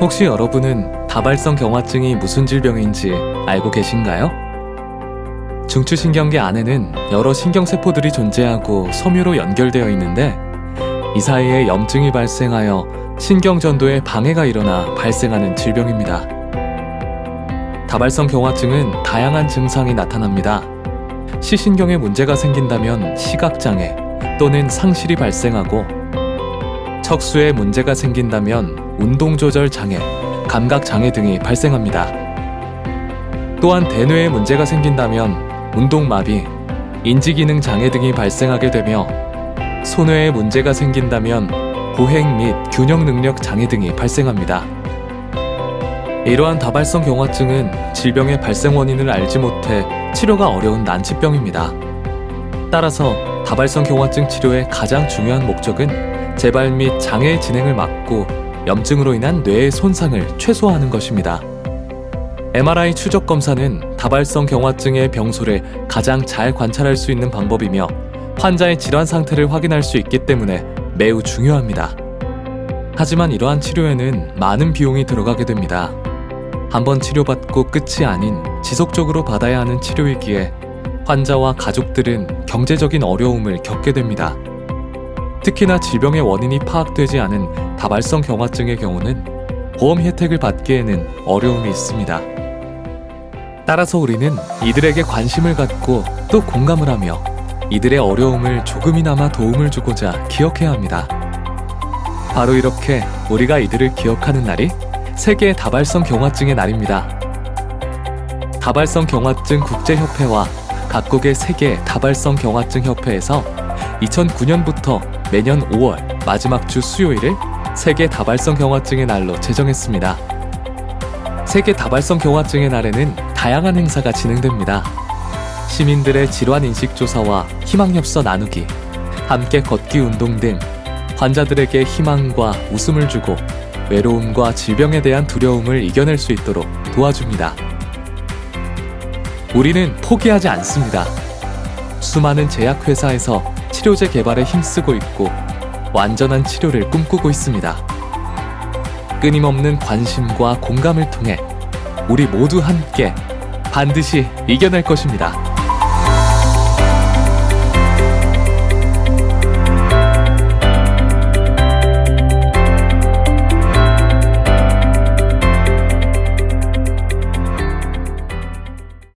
혹시 여러분은 다발성 경화증이 무슨 질병인지 알고 계신가요? 중추신경계 안에는 여러 신경세포들이 존재하고 섬유로 연결되어 있는데 이 사이에 염증이 발생하여 신경전도에 방해가 일어나 발생하는 질병입니다. 다발성 경화증은 다양한 증상이 나타납니다. 시신경에 문제가 생긴다면 시각장애 또는 상실이 발생하고 척수에 문제가 생긴다면 운동조절 장애, 감각 장애 등이 발생합니다. 또한 대뇌에 문제가 생긴다면 운동마비, 인지기능 장애 등이 발생하게 되며 손뇌에 문제가 생긴다면 보행 및 균형 능력 장애 등이 발생합니다. 이러한 다발성 경화증은 질병의 발생 원인을 알지 못해 치료가 어려운 난치병입니다. 따라서 다발성 경화증 치료의 가장 중요한 목적은 재발 및 장애의 진행을 막고 염증으로 인한 뇌의 손상을 최소화하는 것입니다. MRI 추적 검사는 다발성 경화증의 병소를 가장 잘 관찰할 수 있는 방법이며 환자의 질환 상태를 확인할 수 있기 때문에 매우 중요합니다. 하지만 이러한 치료에는 많은 비용이 들어가게 됩니다. 한번 치료받고 끝이 아닌 지속적으로 받아야 하는 치료이기에 환자와 가족들은 경제적인 어려움을 겪게 됩니다. 특히나 질병의 원인이 파악되지 않은 다발성 경화증의 경우는 보험 혜택을 받기에는 어려움이 있습니다. 따라서 우리는 이들에게 관심을 갖고 또 공감을 하며 이들의 어려움을 조금이나마 도움을 주고자 기억해야 합니다. 바로 이렇게 우리가 이들을 기억하는 날이 세계 다발성 경화증의 날입니다. 다발성 경화증 국제협회와 각국의 세계 다발성 경화증 협회에서 2009년부터 매년 5월 마지막 주 수요일을 세계 다발성 경화증의 날로 제정했습니다. 세계 다발성 경화증의 날에는 다양한 행사가 진행됩니다. 시민들의 질환 인식 조사와 희망 엽서 나누기, 함께 걷기 운동 등 환자들에게 희망과 웃음을 주고 외로움과 질병에 대한 두려움을 이겨낼 수 있도록 도와줍니다. 우리는 포기하지 않습니다. 수많은 제약회사에서 치료제 개발에 힘쓰고 있고 완전한 치료를 꿈꾸고 있습니다. 끊임없는 관심과 공감을 통해 우리 모두 함께 반드시 이겨낼 것입니다.